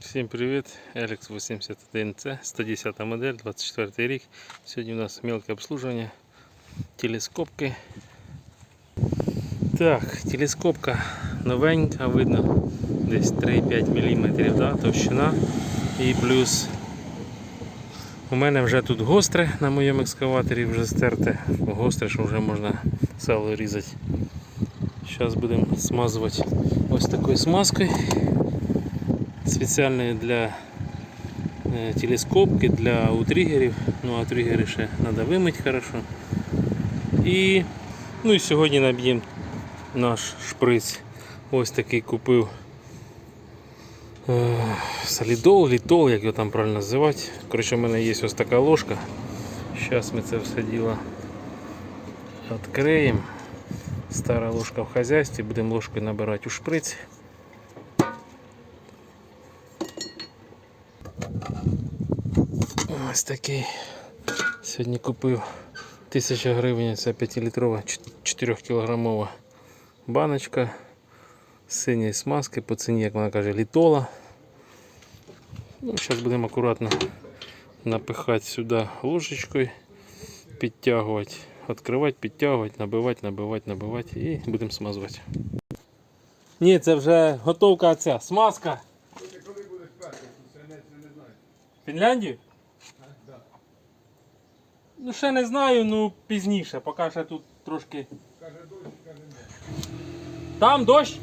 Всім привіт! Alex 81C, 110 модель, 24 рік. Сьогодні у нас мелке обслуживання, телескопки. Так, телескопка новенька, видно десь 3-5 мм да, товщина. І плюс у мене вже тут гостре на моєму екскаваторі вже стерте. Гостре, що вже можна сало різати. Зараз будемо смазувати ось такою смазкою спеціальної для е, телескопки, для утригерів. Ну а тригери ще треба вимити хорошо. І, ну і сьогодні наб'ємо наш шприц. Ось такий купив е, солідол, літол, як його там правильно називати. Коротше, у мене є ось така ложка. Зараз ми це все діло відкриємо. Стара ложка в хазяйстві, будемо ложкою набирати у шприц. Ось такий. Сьогодні купив 1000 гривень, це 5-літрова 4 кілограмова баночка синьої смазки по ціні, як вона каже, літола. Ну, Зараз будемо акуратно напихати сюди ложечкою, підтягувати, відкривати, підтягувати, набивати, набивати, набивати і будемо смазувати. Ні, це вже готовка ця смазка. Коли будеш перший, не знаю. Фінляндію? Ну ще не знаю, ну пізніше, поки ще тут трошки. Каже дощ, каже не. Там дощ?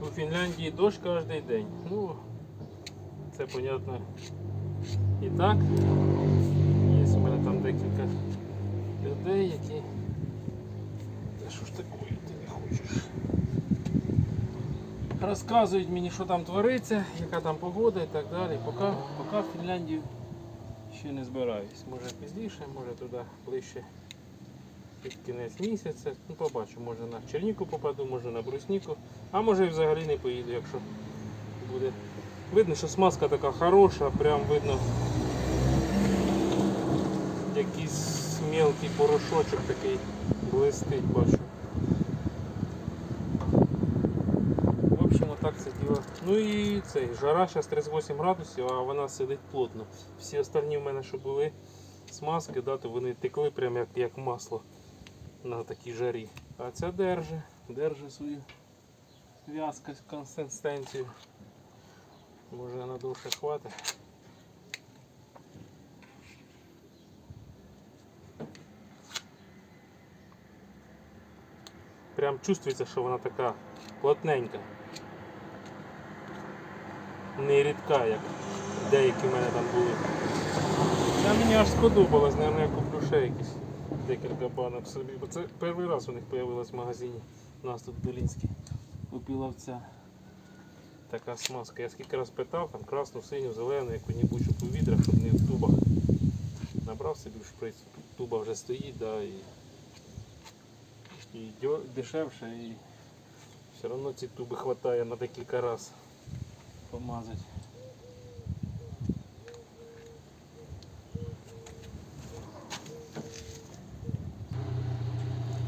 У Фінляндії дощ кожен день. Ну, це понятно. І так. Є у мене там декілька людей, які. Та що ж такое ти не хочеш? Розказують мені, що там твориться, яка там погода і так далі. Поки, поки в Фінляндію ще не збираюсь. Може пізніше, може туди ближче під кінець місяця. Ну, побачу, може на Черніку попаду, може на брусніку, а може і взагалі не поїду, якщо буде. Видно, що смазка така хороша, прям видно якийсь мелкий порошочок такий блистить, бачу. Це діло. Ну і цей, жара зараз 38 градусів, а вона сидить плотно. Всі останні в мене, що були смазки, да, то вони текли прям як, як масло на такій жарі. А ця держи, держи свою в'язкость, консистенцію. Може на довше хватить. Прям чувствується, що вона така плотненька. Не рідка, як деякі в мене там були. Та мені аж сподобалось, наверное, я куплю ще якісь декілька банок собі. Бо це перший раз у них з'явилась в магазині. У нас тут в Долінській. У піловця. Така смазка. Я скільки раз питав, там красну, синю, зелену, яку-небудь, щоб у відрах, щоб не в тубах. Набрав собі в шприц, туба вже стоїть, да, і, і дешевше, і все одно ці туби вистачає на декілька разів помазати.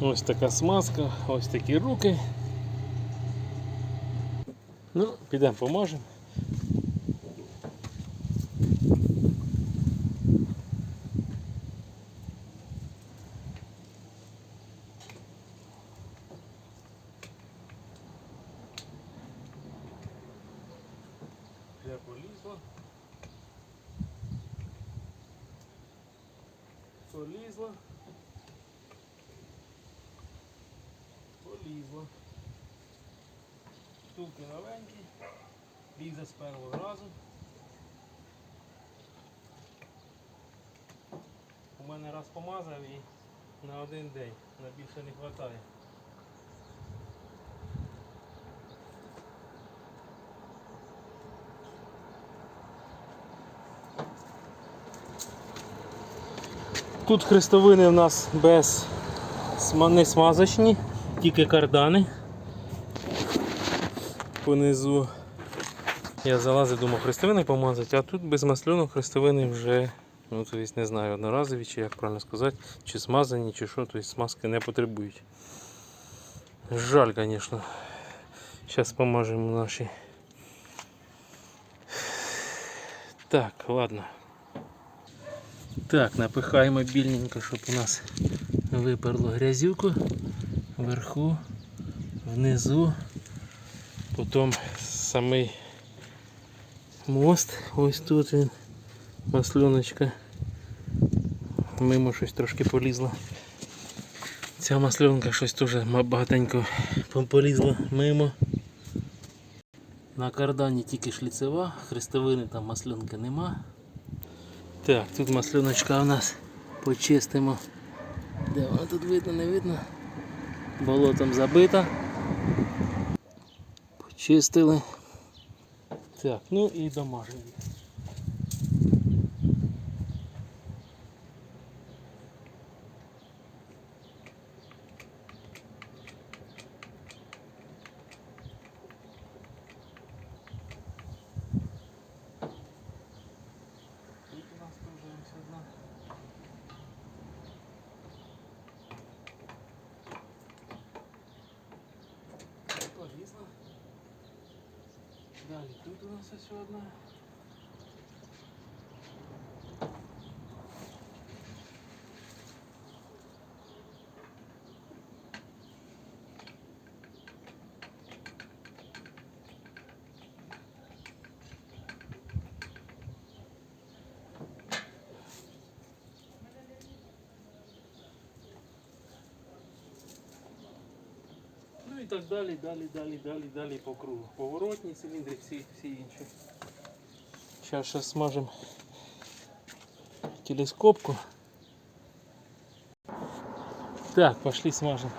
Ось така смазка, ось такі руки. Ну, підемо поможемо. Я полізла. Полізла. Полізла. Втулки новенькі. Лізе з першого разу. У мене раз помазав і на один день. На більше не вистачає. Тут хрестовини в нас без не смазочні, тільки кардани. Понизу я залазив, думав хрестовини помазати, а тут без масльону хрестовини вже Ну, то есть не знаю, одноразові, чи як правильно сказати, чи смазані, чи що, тобто смазки не потребують. Жаль, звісно. Зараз помажемо наші. Так, ладно. Так, напихаємо більненько, щоб у нас виперло грязюку вверху, внизу. Потім самий мост, ось тут він, маслюночка. Мимо щось трошки полізло. Ця маслюнка щось теж багатенько полізла мимо. На кардані тільки шліцева, хрестовини там маслюнки нема. Так, тут маслюночка у нас почистимо. Де вона тут видно, не видно? Болотом забита. Почистили. Так, ну і домажемо. Далі тут у нас ось одна. так далі, далі, далі, далі, далі по кругу. Поворотні циліндри, всі, всі інші. Зараз ще смажемо телескопку. Так, пошли смажем.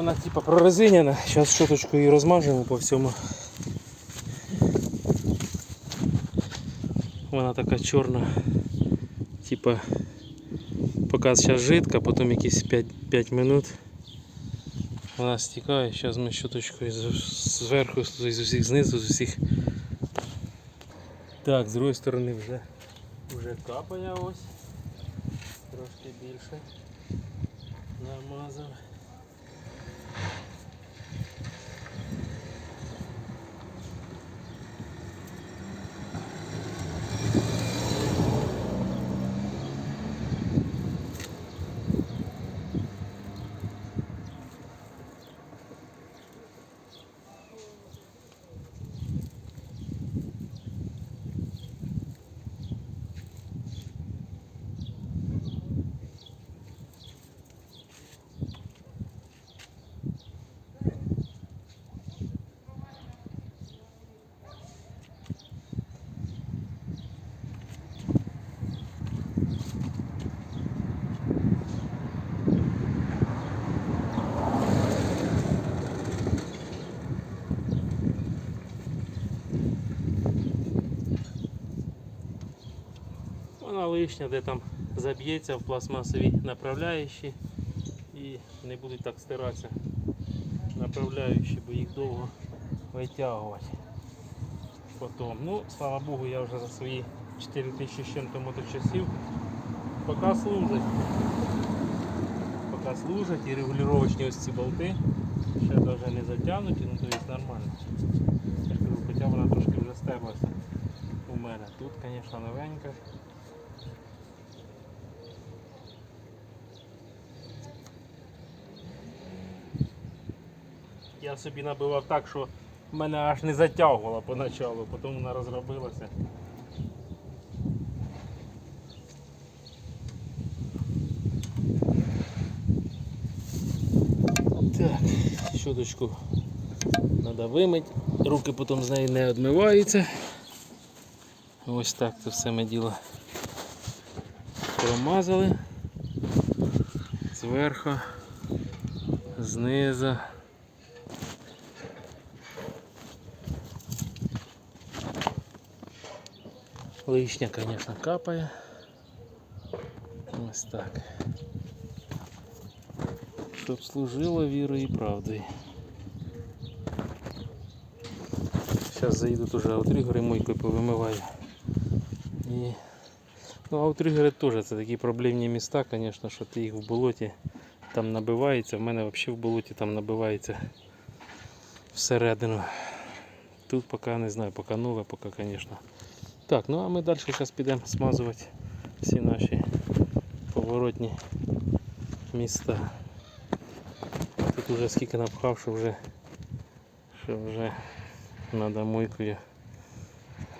Вона типа прорезиняна. Зараз щоточкою її розмажемо по всьому. Вона така чорна. Типа поки зараз жидка, потім якісь 5, 5 минут. Вона стікає, зараз ми щоточкою з- зверху, з з усіх знизу, з усіх. Так, з другої сторони вже, вже капає ось. Трошки більше. Намазав. Вона лишня, де там заб'ється в пластмасові направляючі і не будуть так стиратися направляючі, бо їх довго витягувати. Потім. Ну, слава Богу, я вже за свої 4000 з чим-то моточасів поки служать. Поки служать і регулювачні ось ці болти ще навіть не затягнуті, ну то є нормально. Хоча вона трошки вже стерлася у мене. Тут, звісно, новенька. Я собі набивав так, що мене аж не затягувала поначалу, потім вона розробилася. Так, щоточку треба вимити, руки потім з неї не відмиваються. Ось так це все ми діло промазали зверху, знизу. Лишня, звісно, капає. Ось так. Щоб служило вірою і правдою. Зараз заїдуть уже аутригери мойкою повимиваю. І... Ну, аутригери теж це такі проблемні міста, звісно, що ти їх в болоті там набивається. В мене взагалі в болоті там набивається всередину. Тут поки не знаю, поки нове, поки, звісно. Так, ну а ми далі зараз підемо смазувати всі наші поворотні міста. Тут уже скільки напхав, що вже, що вже треба мойкою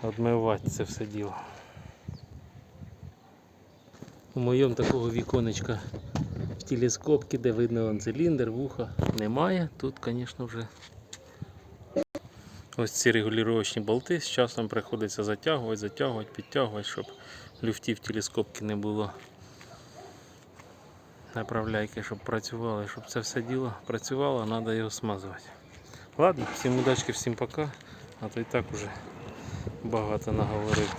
відмивати це все діло. У моєму такого віконечка в телескопці, де видно циліндр, вуха немає. Тут, звісно, вже ось ці регулювачні болти. З часом приходиться затягувати, затягувати, підтягувати, щоб люфтів телескопки не було. Направляйки, щоб працювали, щоб це все діло працювало, треба його смазувати. Ладно, всім удачки, всім пока. А то і так уже багато наговорив.